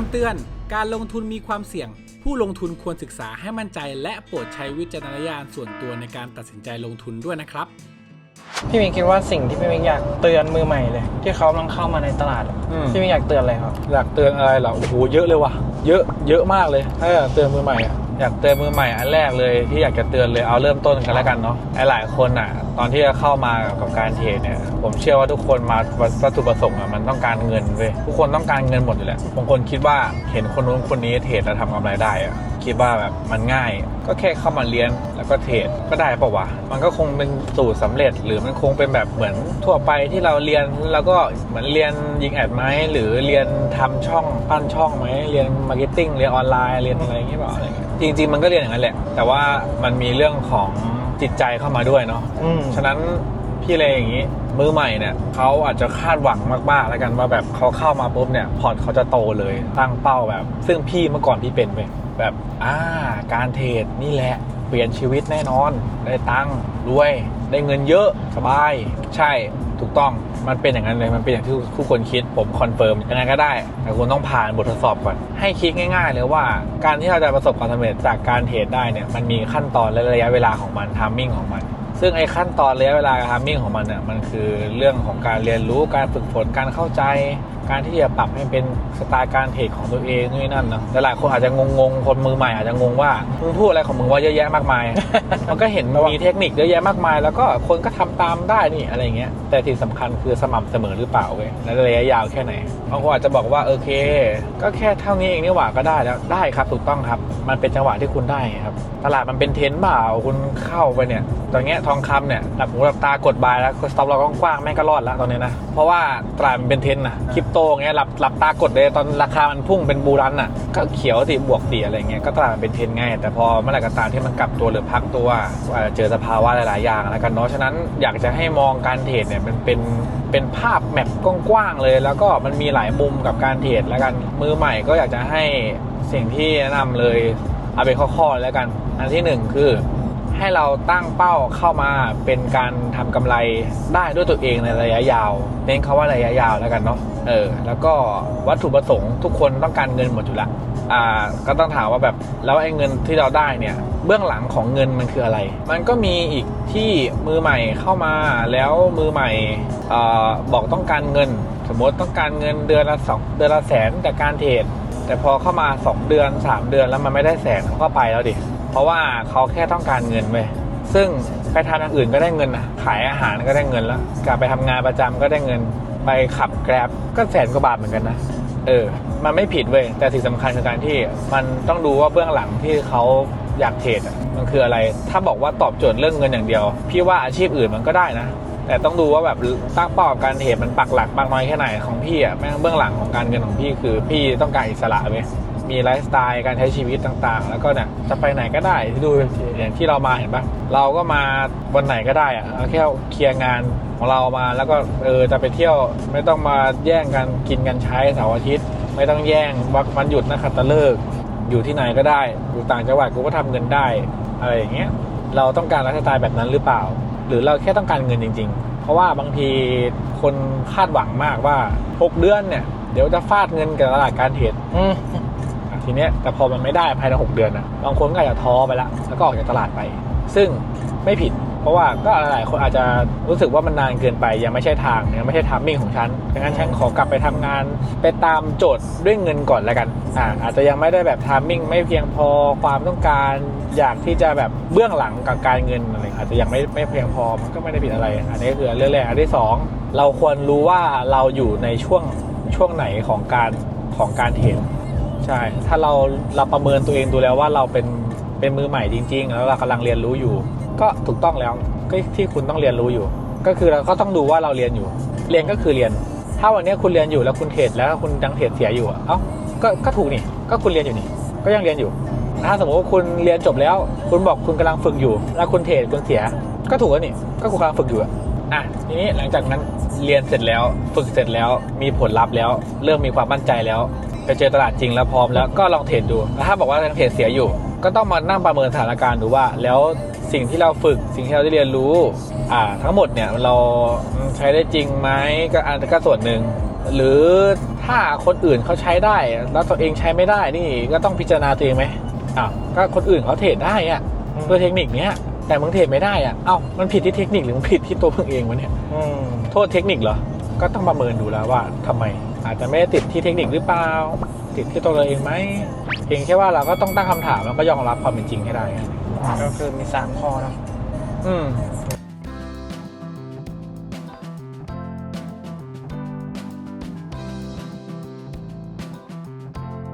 ำเตือน การลงทุนมีความเสี่ยง ผู้ลงทุนควรศึกษาให้มั่นใจ และโปรดใช้วิจารณญาณส่วนตัวในการตัดสินใจลงทุนด้วยนะครับ พี่มิงคิดว่าสิ่งที่พี่มิงอยากเตือนมือใหม่เลย ที่เขากำลังเข้ามาในตลาดอะอืม พี่มิงอยากเตือนอะไรครับ อยากเตือนอะไรเหรอโอ้โหเยอะเลยว่ะ เยอะเยอะมากเลยถ้าอยากเตือนมือใหม่อะ อยากเตือนมือใหม่อันแรกเลยที่อยากจะเตือนเลยเอาเริ่มต้นกันแล้วกันเนาะไอหลายคนอะ ตอนที่จะเข้ามากับการเทรดเนี่ย ผมเชื่อว่าทุกคนมาวัตถุประสงค์อะมันต้องการเงินเว้ยทุกคนต้องการเงินหมดอยู่แหละบางคนคิดว่าเห็นคนนู้นคนนี้เทรดแล้วทำกำไรได้อะ คิดว่าแบบมันง่าย ก็แค่เข้ามาเรียนแล้วก็เทรดก็ได้ปะวะ มันก็คงเป็นสูตรสำเร็จ หรือมันคงเป็นแบบเหมือนทั่วไปที่เราเรียนแล้วก็เหมือนเรียนยิงแอดไหมหรือเรียนทำช่องปั้นช่องไหมเรียนมาร์เก็ตติ้งเรียนออนไลน์เรียนอะไรอย่างเงี้ยเปล่าอะไรเงี้ยจริง ๆ มันก็เรียนอย่างนั้นแหละ แต่ว่ามันมีเรื่องของจิตใจเข้ามาด้วยเนาะอืมฉะนั้น พี่เลยอย่างนี้ มือใหม่เนี่ยเขาอาจจะคาดหวังมากๆแล้วกันว่าแบบเขาเข้ามาปุ๊บเนี่ยพอร์ตเขาจะโตเลยตั้งเป้าแบบ ซึ่งพี่เมื่อก่อนพี่เป็นไปแบบอ่าการเทรดนี่แหละเปลี่ยนชีวิตแน่นอน ได้ตังค์รวย ได้เงินเยอะสบาย ใช่ถูกต้องมันเป็นอย่างนั้นเลยมันเป็นอย่างที่ทุกคนคิดผมคอนเฟิร์มยังไงก็ได้ แต่คุณต้องผ่านบททดสอบก่อน ให้คิดง่าย ๆ เลยว่า การที่เราจะประสบความสำเร็จจากการเทรดได้เนี่ยมันมีขั้นตอนและระยะเวลาของมันทามมิ่งของมัน ซึ่งไอ้ขั้นตอนระยะเวลาทามมิ่งของมันเนี่ยมันคือเรื่องของการเรียนรู้การฝึกฝนการเข้าใจการที่จะปรับให้เป็นสไตล์การเทรดของตัวเองนู่นั่นเนาะแต่หลายคนอาจจะงงๆ คนมือใหม่อาจจะงงว่ามึงพูดอะไรของมึงว่าเยอะแยะมากมาย มันก็เห็นมีเทคนิคเยอะแยะมากมาย แล้วก็คนก็ทำตามได้นี่อะไรเงี้ย แต่ที่สำคัญคือสม่ำเสมอหรือเปล่าเว้ยและระยะยาวแค่ไหนบางคนอาจจะบอกว่าโอเค ก็แค่เท่านี้เองนี่หว่าก็ได้แล้วได้ครับถูกต้องครับ มันเป็นจังหวะที่คุณได้ครับตลาดมันเป็นเทนด์เปล่าคุณเข้าไปเนี่ยตอนเนี้ยทองคำเนี่ยหลับหูหลับตากดบายแล้วสต็อปเรากว้างๆแม่งก็รอดแล้วตอนนี้นะเพราะว่าตลาดมันเป็นเทนด์นะคริปโตเงี้ยหลับหลับตากดเลยตอนราคามันพุ่งเป็นบูรันอะ ก็เขียวสิบวกสีอะไรเงี้ยก็ตลาดเป็นเทนง่าย แต่พอเมื่อไหร่ก็ตามที่มันกลับตัวหรือพักตัวเจอสภาวะหลาย ๆ อย่างแล้วกันเนาะฉะนั้นอยากจะให้มองการเทรดเนี่ยมันเป็นเป็นภาพแมปกว้างๆเลย แล้วก็มันมีหลายมุมกับการเทรดแล้วกันมือใหม่ก็อยากจะให้สิ่งที่แนะนำเลยเอาเป็นข้อๆแล้วกัน อันที่หนึ่งคือ ให้เราตั้งเป้าเข้ามาเป็นการทำกำไรได้ด้วยตัวเองในระยะยาว เน้นเขาว่าระยะยาวแล้วกันเนาะเออแล้วก็วัตถุประสงค์ทุกคนต้องการเงินหมดอยู่ล้วอ่าก็ต้องถามว่าแบบแล้วไอ้เงินที่เราได้เนี่ยเบื้องหลังของเงินมันคืออะไร มันก็มีอีกที่มือใหม่เข้ามาแล้วมือใหม่อ่บอกต้องการเงิน สมมติต้องการเงินเดือนละสองเดือนละแสนจากการเทรดแต่พอเข้ามา 2 เดือน 3 เดือนแล้วมันไม่ได้แสนเขาก็ไปแล้วดิ เพราะว่าเขาแค่ต้องการเงินเว้ยซึ่งไปทำอย่างอื่นก็ได้เงินนะขายอาหารก็ได้เงินแล้ว กลับไปทำงานประจำก็ได้เงิน ไปขับแกร็บก็แสนกว่าบาทเหมือนกันนะเออ มันไม่ผิดเว้ย แต่สิ่งสำคัญคือการที่มันต้องดูว่าเบื้องหลังที่เขาอยากเทรดมันคืออะไร ถ้าบอกว่าตอบโจทย์เรื่องเงินอย่างเดียว พี่ว่าอาชีพอื่นมันก็ได้นะ แต่ต้องดูว่าแบบตั้งเป้ากับการเทรดมันปักหลักมากน้อยแค่ไหนของพี่อะแม่งเบื้องหลังของการเงินของพี่คือ พี่ต้องการอิสระเว้ย มีไลฟ์สไตล์การใช้ชีวิตต่างๆ แล้วก็เนี่ยจะไปไหนก็ได้ที่ดูอย่างที่เรามาเห็นปะเราก็มาวันไหนก็ได้อะเอาแค่เคลียร์งานของเรามาแล้วก็เออจะไปเที่ยวไม่ต้องมาแย่งกันกินกันใช้เสาร์อาทิตย์ ไม่ต้องแย่งวันวันหยุดนะคัตฤกษ์อยู่ที่ไหนก็ได้ อยู่ต่างจังหวัดกูก็ทำเงินได้อะไรอย่างเงี้ยเราต้องการไลฟ์สไตล์แบบนั้นหรือเปล่า หรือเราแค่ต้องการเงินจริง ๆ เพราะว่าบางทีคนคาดหวังมากว่า 6 เดือนเนี่ย เดี๋ยวจะฟาดเงินกับตลาดการเทรด ทีเนี้ยแต่พอมันไม่ได้ภายใน6เดือนนะบางคนก็อาจจะท้อไปละแล้วก็ออกจากตลาดไป ซึ่งไม่ผิด เพราะว่าก็หลายคนอาจจะรู้สึกว่ามันนานเกินไป ยังไม่ใช่ทางยังไม่ใช่ทามมิ่งของฉันดังนั้นฉันขอกลับไปทำงาน ไปตามโจทย์ด้วยเงินก่อนแล้วกันอ่าอาจจะยังไม่ได้แบบทามมิ่งไม่เพียงพอความต้องการอยากที่จะแบบเบื้องหลังกับการเงินอะไรอาจจะยังไม่ไม่เพียงพอมันก็ไม่ได้ผิดอะไร อันนี้ก็คือเรื่องแรกอันที่สองเราควรรู้ว่าเราอยู่ในช่วงช่วงไหนของการของการเทรด ใช่ ถ้าเราเราประเมินตัวเองดูแล้วว่าเราเป็นเป็นมือใหม่จริง ๆ แล้วเรากำลังเรียนรู้อยู่ ก็ถูกต้องแล้วก็ที่คุณต้องเรียนรู้อยู่ ก็คือเราก็ต้องดูว่าเราเรียนอยู่ เรียนก็คือเรียน ถ้าวันนี้คุณเรียนอยู่แล้วคุณเทรดแล้วคุณยังเทรดเสียอยู่เอ้าก็ก็ถูกนี่ก็คุณเรียนอยู่นี่ ก็ยังเรียนอยู่ ถ้าสมมติว่าคุณเรียนจบแล้ว คุณบอกคุณกำลังฝึกอยู่ แล้วคุณเทรดคุณเสีย ก็ถูกแล้วนี่ก็คุณกำลังฝึกอยู่อะอะทีนี้หลังจากนั้นเรียนเสร็จแล้ว ฝึกเสร็จแล้วมีผลลัพธ์แล้ว เริ่มมีความมั่นใจแล้ว ไปเจอตลาดจริงแล้วพร้อมแล้วก็ลองเทรดดูแล้วถ้าบอกว่ายังเทรดเสียอยู่ ก็ต้องมานั่งประเมินสถานการณ์ดูว่า แล้วสิ่งที่เราฝึกสิ่งที่เราได้เรียนรู้อ่าทั้งหมดเนี่ยเราใช้ได้จริงไหมก็อันก็ส่วนหนึ่งหรือถถ้าคนอื่นเขาใช้ได้ แล้วตัวเองใช้ไม่ได้นี่ก็ต้องพิจารณาตัวเองไหมอ้าวก็คนอื่นเขาเทรดได้อะอืมด้วยเทคนิคเนี้ยแต่มึงเทรดไม่ได้อะเอ้ามันผิดที่เทคนิคหรือมันผิดที่ตัวมึงเองวะเนี่ยอืมโทษเทคนิคเหรอก็ต้องประเมินดูแล้วว่าทำไม อาจจะไม่ได้ติดที่เทคนิคหรือเปล่า ติดที่ตัวเราเองไหมเพียงแค่ว่าเราก็ต้องตั้งคำถามแล้วก็ยอมรับความเป็นจริงให้ได้ ก็คือมีสามข้อเนาะอืม